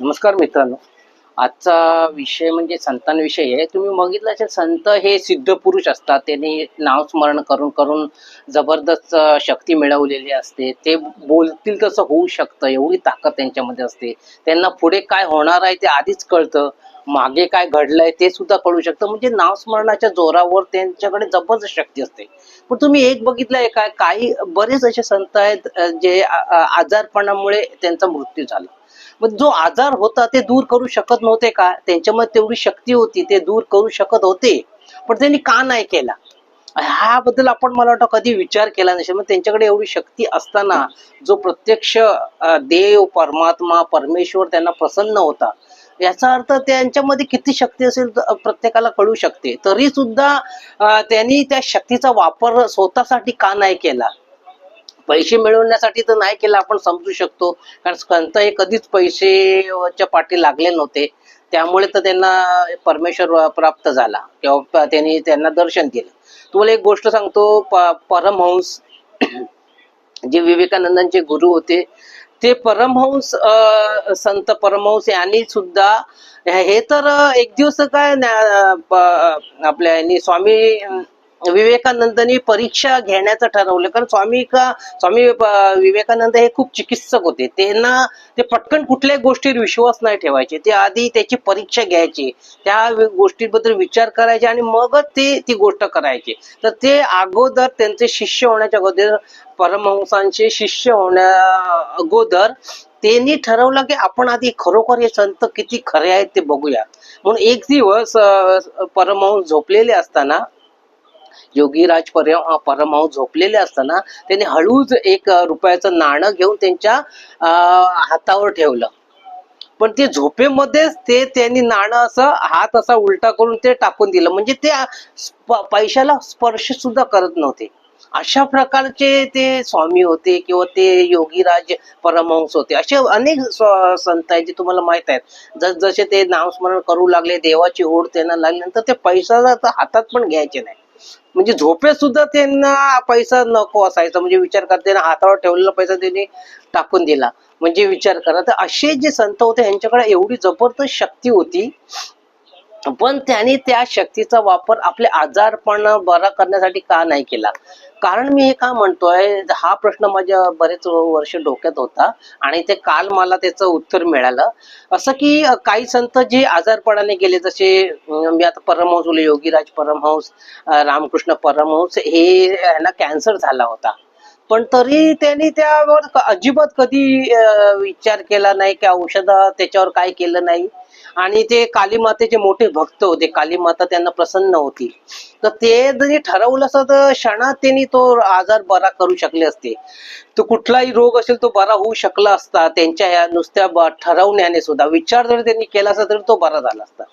नमस्कार मित्रांनो. आजचा विषय म्हणजे संतांविषयी आहे. तुम्ही बघितलं असेल संत हे सिद्ध पुरुष असतात. त्यांनी नावस्मरण करून करून जबरदस्त शक्ती मिळवलेली असते. ते बोलतील तसं होऊ शकतं. एवढी ताकद त्यांच्यामध्ये असते. त्यांना पुढे काय होणार आहे ते आधीच कळतं. मागे काय घडलंय ते सुद्धा कळू शकतं. म्हणजे नावस्मरणाच्या जोरावर त्यांच्याकडे जबरदस्त शक्ती असते. पण तुम्ही एक बघितलंय काय काही बरेच असे संत आहेत जे आजारपणामुळे त्यांचा मृत्यू झाला. मग जो आजार होता ते दूर करू शकत नव्हते का? त्यांच्यामध्ये तेवढी शक्ती होती ते दूर करू शकत होते. पण त्यांनी का नाही केला? ह्याबद्दल आपण मला वाटतं कधी विचार केला नसेल. मग त्यांच्याकडे एवढी शक्ती असताना जो प्रत्यक्ष देव परमात्मा परमेश्वर त्यांना प्रसन्न होता याचा अर्थ त्यांच्यामध्ये किती शक्ती असेल तर प्रत्येकाला कळू शकते. तरी सुद्धा त्यांनी त्या शक्तीचा वापर स्वतःसाठी का नाही केला? पैसे मिळवण्यासाठी तर नाही केलं आपण समजू शकतो. कारण संत हे कधीच पैसेच्या पाठी लागले नव्हते. त्यामुळे तर त्यांना परमेश्वर प्राप्त झाला. किंवा त्यांनी त्यांना दर्शन दिलं तुम्हाला एक गोष्ट सांगतो प- परमहंस जे विवेकानंदांचे गुरु होते ते परमहंस अं, संत परमहंस यांनी सुद्धा हे तर एक दिवस काय आपल्या यांनी स्वामी विवेकानंदांनी परीक्षा घेण्याचं ठरवलं. कारण स्वामी का स्वामी विवेकानंद हे खूप चिकित्सक होते. त्यांना ते पटकन कुठल्याही गोष्टीवर विश्वास नाही ठेवायचे. ते आधी त्याची परीक्षा घ्यायची. त्या गोष्टीबद्दल विचार करायचे आणि मगच ते ती गोष्ट करायची. तर ते अगोदर त्यांचे शिष्य होण्याच्या अगोदर परमहंसांचे शिष्य होण्या अगोदर त्यांनी ठरवलं की आपण आधी खरोखर हे संत किती खरे आहेत ते बघूया. म्हणून एक दिवस परमहंस झोपलेले असताना योगीराज पर परमहंस झोपलेले असताना त्यांनी हळूच एक रुपयाचं नाणं घेऊन त्यांच्या अं, हातावर ठेवलं. पण ते झोपेमध्येच ते त्यांनी नाणं असं हात असा उलटा करून ते टाकून दिलं. म्हणजे ते पैशाला स्पर्श सुद्धा करत नव्हते. अशा प्रकारचे ते स्वामी होते किंवा ते योगीराज परमहंस होते. असे अनेक संत आहेत जे तुम्हाला माहीत आहेत. जस जसे ते नामस्मरण करू लागले देवाची ओढ त्यांना लागली नंतर ते पैसा हातात पण घ्यायचे नाही. म्हणजे झोपेत सुद्धा त्यांना पैसा नको असायचा. म्हणजे विचार करता त्यांना हातावर ठेवलेला पैसा त्यांनी टाकून दिला. म्हणजे विचार करा. तर असे जे संत होते यांच्याकडे एवढी जबरदस्त शक्ती होती पण त्यांनी त्या शक्तीचा वापर आपले आजारपण बरा करण्यासाठी का नाही केला? कारण मी हे का म्हणतोय हा प्रश्न माझ्या बरेच वर्ष डोक्यात होता आणि ते काल मला त्याचं उत्तर मिळालं. असं की काही संत जे आजारपणाने गेले जसे मी आता परमहंस बोलले योगीराज परमहंस रामकृष्ण परमहंस हे यांना कॅन्सर झाला होता. पण तरी त्यांनी त्यावर अजिबात कधी विचार केला नाही की औषध त्याच्यावर काय केलं नाही. आणि ते काली मातेचे मोठे भक्त होते काली माता त्यांना प्रसन्न होती. तर ते जरी ठरवलं असतं तर क्षणात त्यांनी तो आजार बरा करू शकले असते. तो कुठलाही रोग असेल तो बरा होऊ शकला असता. त्यांच्या या नुसत्या ठरवण्याने सुद्धा विचार जरी त्यांनी केला असता तरी तो बरा झाला असता.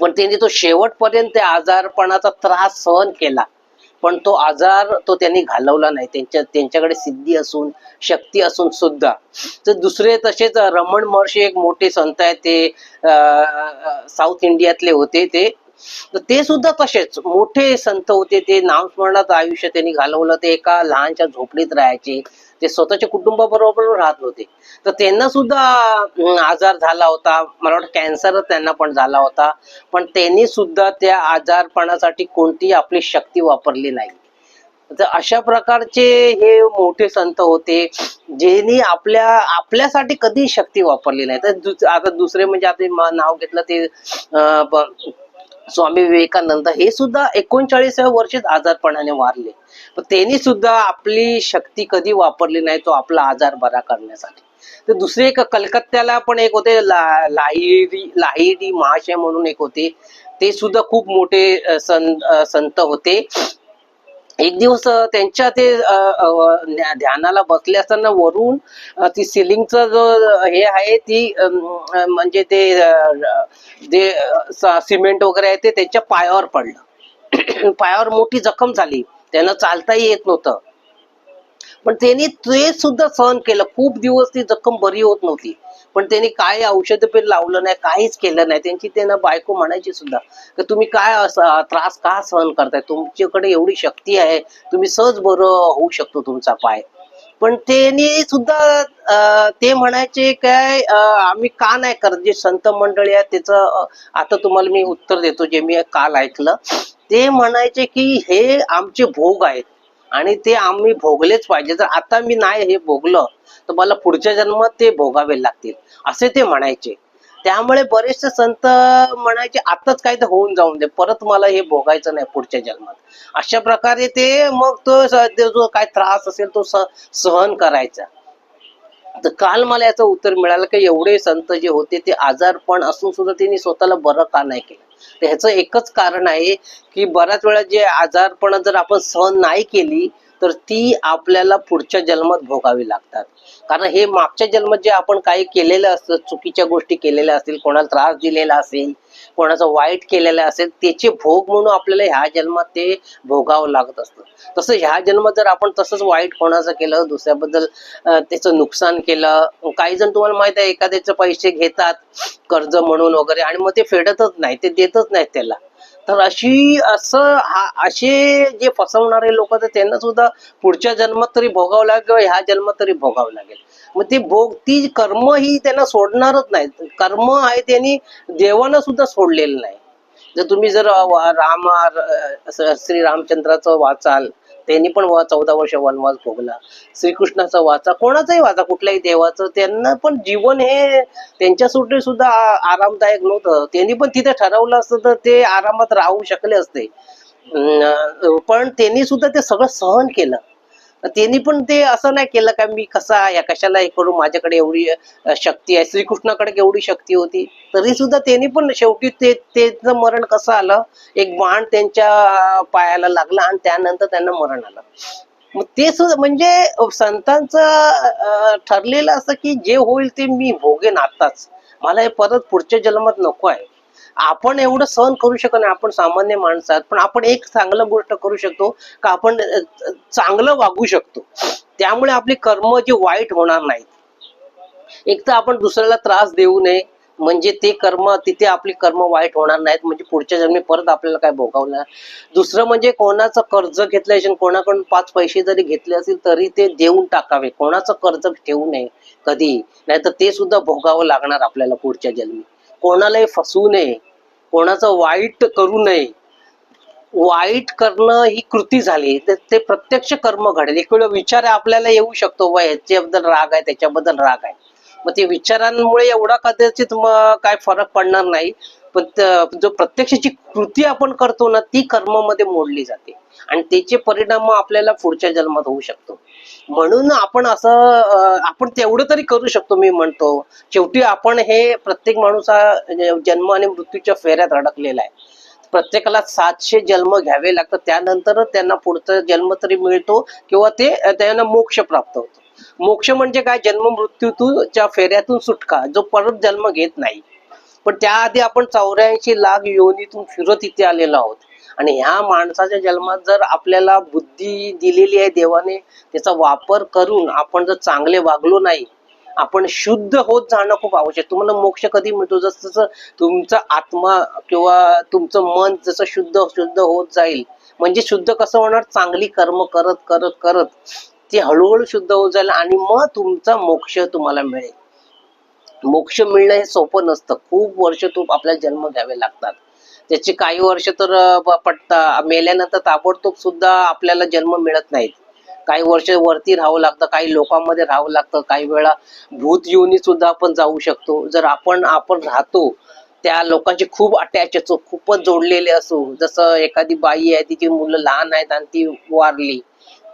पण त्यांनी तो शेवटपर्यंत त्या आजारपणाचा त्रास सहन केला. पण तो आजार तो त्यांनी घालवला नाही. त्यांच्या त्यांच्याकडे सिद्धी असून शक्ती असून सुद्धा. तर दुसरे तसेच रमण महर्षी एक मोठे संत आहेत ते अं, साऊथ इंडियातले होते ते. ते सुद्धा तसेच मोठे संत होते. ते नामस्मरणात आयुष्य त्यांनी घालवलं. ते एका लहानच्या झोपडीत राहायचे. ते स्वतःच्या कुटुंबाबरोबर राहत होते. तर त्यांना सुद्धा आजार झाला होता. मला वाटतं कॅन्सर त्यांना पण झाला होता. पण त्यांनी सुद्धा त्या आजारपणासाठी कोणतीही आपली शक्ती वापरली नाही. तर अशा प्रकारचे हे मोठे संत होते ज्यांनी आपल्या आपल्यासाठी कधी शक्ती वापरली नाही. तर दुस- आता दुसरे म्हणजे आता नाव घेतलं ते स्वामी विवेकानंद. हे सुद्धा एकोणचाळीसाव्या वर्षीच आजारपणाने वारले. त्यांनी सुद्धा आपली शक्ती कधी वापरली नाही तो आपला आजार बरा करण्यासाठी. तर दुसरे एक कलकत्त्याला पण एक होते ला- लाहिरी लाहिरी महाशय म्हणून एक होते. ते सुद्धा खूप मोठे सं- संत होते. एक दिवस त्यांच्या ते ध्यानाला बसले असताना वरून ती सिलिंगचा जो हे आहे ती म्हणजे ते जे सिमेंट वगैरे आहे ते त्यांच्या पायावर पडलं. पायावर मोठी जखम झाली. त्यांना चालताही येत नव्हतं. पण त्यांनी ते सुद्धा सहन केलं. खूप दिवस ती जखम बरी होत नव्हती. पण त्यांनी काय औषध पण लावलं नाही काहीच केलं नाही. त्यांची त्यांना बायको म्हणायची सुद्धा की तुम्ही काय त्रास का सहन करताय? तुमच्याकडे एवढी शक्ती आहे. तुम्ही सहज बरं होऊ शकतो तुमचा पाय. पण त्यांनी सुद्धा ते म्हणायचे काय आम्ही का नाही करत? जे संत मंडळी आहे त्याचं आता तुम्हाला मी उत्तर देतो जे मी काल ऐकलं. ते म्हणायचे की हे आमचे भोग आहेत. आणि ते आम्ही भोगलेच पाहिजे. जर आता मी नाही हे भोगलं तर मला पुढच्या जन्मात ते भोगावे लागतील. असे ते म्हणायचे. त्यामुळे बरेचसे संत म्हणायचे आताच काय तर होऊन जाऊन दे. परत मला हे भोगायचं नाही पुढच्या जन्मात. अशा प्रकारे ते मग तो जो काय त्रास असेल तो स- सहन करायचा. तर काल मला याचं उत्तर मिळालं की एवढे संत जे होते ते आजारपण असून सुद्धा त्यांनी स्वतःला बरं का नाही केलं. तर ह्याचं एकच कारण आहे की बऱ्याच वेळा जे आजारपणा जर आपण सहन नाही केली तर ती आपल्याला पुढच्या जन्मात भोगावी लागतात. कारण हे मागच्या जन्मात जे आपण काही केलेलं असतं चुकीच्या गोष्टी केलेल्या असतील कोणाला त्रास दिलेला असेल कोणाचं वाईट केलेलं असेल त्याचे भोग म्हणून आपल्याला ह्या जन्मात ते भोगावं लागत असतं. तसं ह्या जन्मात जर आपण तसंच वाईट कोणाचं केलं दुसऱ्याबद्दल त्याचं नुकसान केलं काही जण तुम्हाला माहीत आहे एखाद्याचे पैसे घेतात कर्ज म्हणून वगैरे आणि मग ते फेडतच नाही ते देतच नाहीत त्याला. तर अशी असं हा असे जे फसवणारे लोक तर त्यांना सुद्धा पुढच्या जन्मात तरी भोगावं लागेल किंवा ह्या जन्मात तरी भोगावं लागेल. मग ते भोग ती कर्म ही त्यांना सोडणारच नाही कर्म आहे त्यांनी देवानं सुद्धा सोडलेलं नाही. जर तुम्ही जर राम श्री रामचंद्राचं वाचाल त्यांनी पण चौदा वर्ष वनवास भोगला. श्रीकृष्णाचा वाचा कोणाचाही वाचा कुठल्याही देवाचं त्यांना पण जीवन हे त्यांच्यासाठी सुद्धा आरामदायक नव्हतं. त्यांनी पण तिथे ठरवलं असतं तर ते आरामात राहू शकले असते. अं, पण त्यांनी सुद्धा ते सगळं सहन केलं. त्यांनी पण ते असं नाही केलं का मी कसा या कशाला हे करू माझ्याकडे एवढी शक्ती आहे. श्रीकृष्णाकडे एवढी शक्ती होती. तरी सुद्धा त्यांनी पण शेवटी ते त्याचं मरण कसं आलं? एक बाण त्यांच्या पायाला लागला आणि त्यानंतर त्यांना मरण आलं. मग ते सुद्धा म्हणजे संतांचं ठरलेलं असं की जे होईल ते मी भोगेन आताच मला हे परत पुढच्या जन्मात नको आहे. आपण एवढं सहन करू शकत नाही. आपण सामान्य माणसं पण आपण एक चांगलं गोष्ट करू शकतो का आपण चांगलं वागू शकतो. त्यामुळे आपले कर्म जे वाईट होणार नाहीत. एक तर आपण दुसऱ्याला त्रास देऊ नये म्हणजे ते कर्म तिथे आपली कर्म वाईट होणार नाहीत म्हणजे पुढच्या जन्मी परत आपल्याला काय भोगावं दुसरं म्हणजे कोणाचं कर्ज घेतलं असेल कोणाकडून पाच पैसे जरी घेतले असतील तरी ते देऊन टाकावे. कोणाचं कर्ज ठेवू नये कधी. नाहीतर ते सुद्धा भोगावं लागणार आपल्याला पुढच्या जन्मी. कोणालाही फसवू नये कोणाचं वाईट करू नये. वाईट करणं ही कृती झाली. तर ते प्रत्यक्ष कर्म घडेल. एक वेळ विचार आपल्याला येऊ शकतो व याच्याबद्दल राग आहे त्याच्याबद्दल राग आहे. मग ते विचारांमुळे एवढा कदाचित मग काय फरक पडणार नाही. पण जो प्रत्यक्षाची कृती आपण करतो ना ती कर्मामध्ये मोडली जाते. आणि त्याचे परिणाम आपल्याला पुढच्या जन्मात होऊ शकतो. म्हणून आपण असं आपण तेवढं तरी करू शकतो मी म्हणतो. शेवटी आपण हे प्रत्येक माणूस हा म्हणजे जन्म आणि मृत्यूच्या फेऱ्यात अडकलेला आहे. प्रत्येकाला सातशे जन्म घ्यावे लागतात. त्यानंतर त्यांना पुढचा जन्म तरी मिळतो किंवा ते त्यांना मोक्ष प्राप्त होतो. मोक्ष म्हणजे काय? जन्म मृत्यूच्या फेऱ्यातून सुटका. जो परत जन्म घेत नाही. पण त्याआधी आपण चौऱ्याऐंशी लाख योनीतून फिरत इथे आलेलो आहोत. आणि ह्या माणसाच्या जन्मात जर आपल्याला बुद्धी दिलेली आहे देवाने त्याचा वापर करून आपण जर चांगले वागलो नाही आपण शुद्ध होत जाणं खूप आवश्यक आहे. तुम्हाला मोक्ष कधी मिळतो? जसं जसं तुमचा आत्मा किंवा तुमचं मन जसं शुद्ध शुद्ध होत जाईल म्हणजे शुद्ध कसं होणार? चांगली कर्म करत करत करत ते हळूहळू शुद्ध होत जाईल आणि मग तुमचा मोक्ष तुम्हाला मिळेल. मोक्ष मिळणं हे सोपं नसतं. खूप वर्ष तू आपल्याला जन्म घ्यावे लागतात. त्याची काही वर्ष तर पटता मेल्यानंतर ताबडतोब सुद्धा आपल्याला जन्म मिळत नाहीत. काही वर्ष वरती राहावं लागतं काही लोकांमध्ये राहावं लागतं काही वेळा भूत येऊनही सुद्धा आपण जाऊ शकतो. जर आपण आपण राहतो त्या लोकांची खूप अटॅच असो खूपच जोडलेले असो जसं एखादी बाई आहे तिची मुलं लहान आहेत आणि ती वारली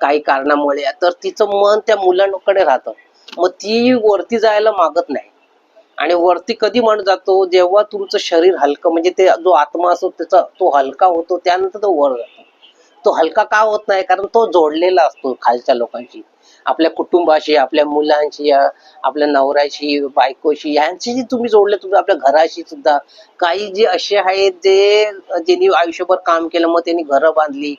काही कारणामुळे तर तिचं मन त्या मुलांकडे राहतं. मग ती वरती जायला मागत नाही. आणि वरती कधी म्हण जातो जेव्हा तुमचं शरीर हलकं म्हणजे ते जो आत्मा असतो त्याचा तो हलका होतो त्यानंतर तो वर जातो. तो हलका का होत नाही? कारण तो जोडलेला असतो खालच्या लोकांशी. आपल्या कुटुंबाशी आपल्या मुलांशी आपल्या नवऱ्याशी बायकोशी यांशी तुम्ही जोडले तुम्ही आपल्या घराशी सुद्धा. काही जे असे आहेत जे ज्यांनी आयुष्यभर काम केलं मग त्यांनी घरं बांधली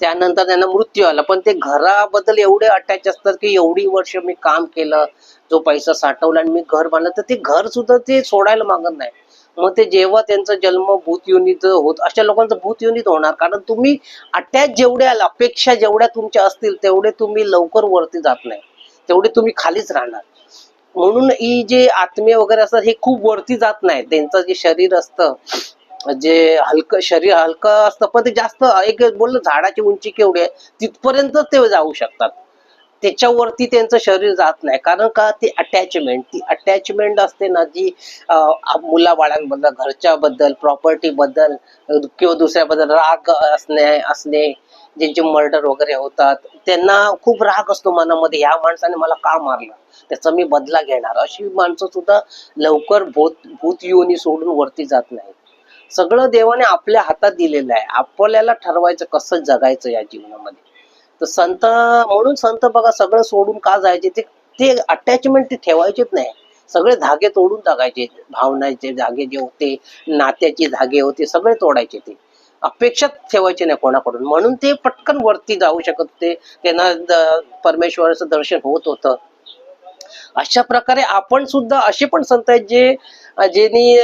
त्यानंतर त्यांना मृत्यू आला. पण ते घराबद्दल एवढे अटॅच असतात की एवढी वर्ष मी काम केलं जो पैसा साठवला आणि मी घर बांधलं तर ते घर सुद्धा ते सोडायला मागत नाही. मग ते जेव्हा त्यांचा जन्म भूत युनित होत अशा लोकांचं भूत युनित होणार. कारण तुम्ही अटॅच जेवढ्या अपेक्षा जेवढ्या तुमच्या असतील तेवढे तुम्ही लवकर वरती जात नाही. तेवढे तुम्ही खालीच राहणार. म्हणून ही जे आत्मे वगैरे असतात हे खूप वरती जात नाही त्यांचं जे शरीर असतं जे हलकं शरीर हलकं असतं पण ते जास्त एक बोललं झाडाची उंची केवढी आहे तिथपर्यंत ते जाऊ शकतात. त्याच्यावरती त्यांचं शरीर जात नाही. कारण का? ते अटॅचमेंट ती अटॅचमेंट असते ना जी मुला मुलाबाळांबद्दल घरच्या बद्दल प्रॉपर्टी बद्दल किंवा दुसऱ्याबद्दल राग असणे असणे ज्यांचे मर्डर वगैरे होतात त्यांना खूप राग असतो मनामध्ये. ह्या माणसाने मला का मारलं? त्याचा मी बदला घेणार. अशी माणसं सुद्धा लवकर भूत भूत योनी सोडून वरती जात नाहीत. सगळं देवाने आपल्या हातात दिलेलं आहे. आपल्याला ठरवायचं कसं जगायचं या जीवनामध्ये. तर संत म्हणून संत बघा सगळं सोडून का जायचे? ते ते अटॅचमेंट ते ठेवायचेच नाही. सगळे धागे तोडून टाकायचे भावनाचे धागे जे होते नात्याचे धागे होते सगळे तोडायचे ते. अपेक्षा ठेवायचे नाही कोणाकडून. म्हणून ते पटकन वरती जाऊ शकत होते. त्यांना परमेश्वराचं दर्शन होत होतं. अशा प्रकारे आपण सुद्धा असे पण संत आहेत जे ज्यांनी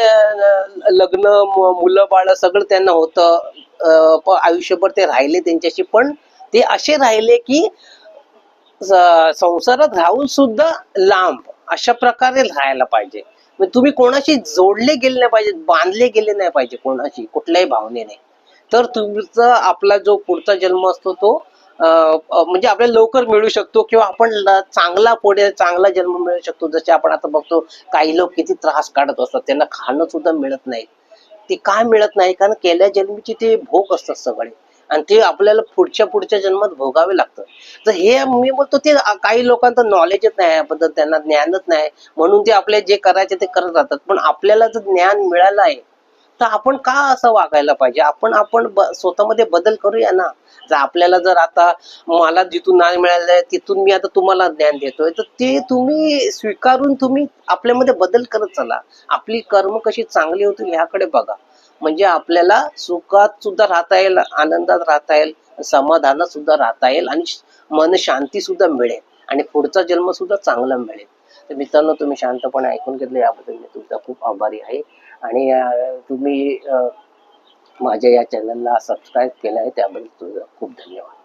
लग्न मुलं बाळ सगळं त्यांना होतं. आयुष्यभर ते राहिले त्यांच्याशी पण ते असे राहिले की संसारात राहून सुद्धा लांब अशा प्रकारे राहायला पाहिजे. म्हणजे तुम्ही कोणाशी जोडले गेले नाही पाहिजे बांधले गेले नाही पाहिजे कोणाशी कुठल्याही भावनेने. तर तुमचा आपला जो पुढचा जन्म असतो तो म्हणजे आपल्याला लवकर मिळू शकतो किंवा आपण चांगला पुढे चांगला जन्म मिळू शकतो. जसे आपण आता बघतो काही लोक किती त्रास काढत असतात. त्यांना खाणं सुद्धा मिळत नाही. ते काय मिळत नाही? कारण केल्या जन्मीचे ते भोग असतात सगळे. आणि ते आपल्याला पुढच्या पुढच्या जन्मात भोगावे लागतं तर हे मी बोलतो ते काही लोकांचं नॉलेजच नाही याबद्दल. त्यांना ज्ञानच नाही. म्हणून ते आपले जे करायचे ते करत राहतात. पण आपल्याला जर ज्ञान मिळालं आहे तर आपण का असं वागायला पाहिजे? आपण आपण स्वतःमध्ये बदल करूया ना. जर आपल्याला जर आता मला जिथून नाही मिळालंय तिथून मी आता तुम्हाला ज्ञान देतोय. तर ते तुम्ही स्वीकारून तुम्ही आपल्यामध्ये बदल करत चला. आपली कर्म कशी चांगली होतील ह्याकडे बघा. म्हणजे आपल्याला सुखात सुद्धा राहता येईल आनंदात राहता येईल समाधानात सुद्धा राहता येईल आणि मन शांती सुद्धा मिळेल आणि पुढचा जन्म सुद्धा चांगला मिळेल. तर मित्रांनो तुम्ही शांतपणे ऐकून घेतलं याबद्दल मी तुमचा खूप आभारी आहे. आणि तुम्ही माझ्या या चॅनलला सबस्क्राईब केलं आहे त्याबद्दल तुझं खूप धन्यवाद.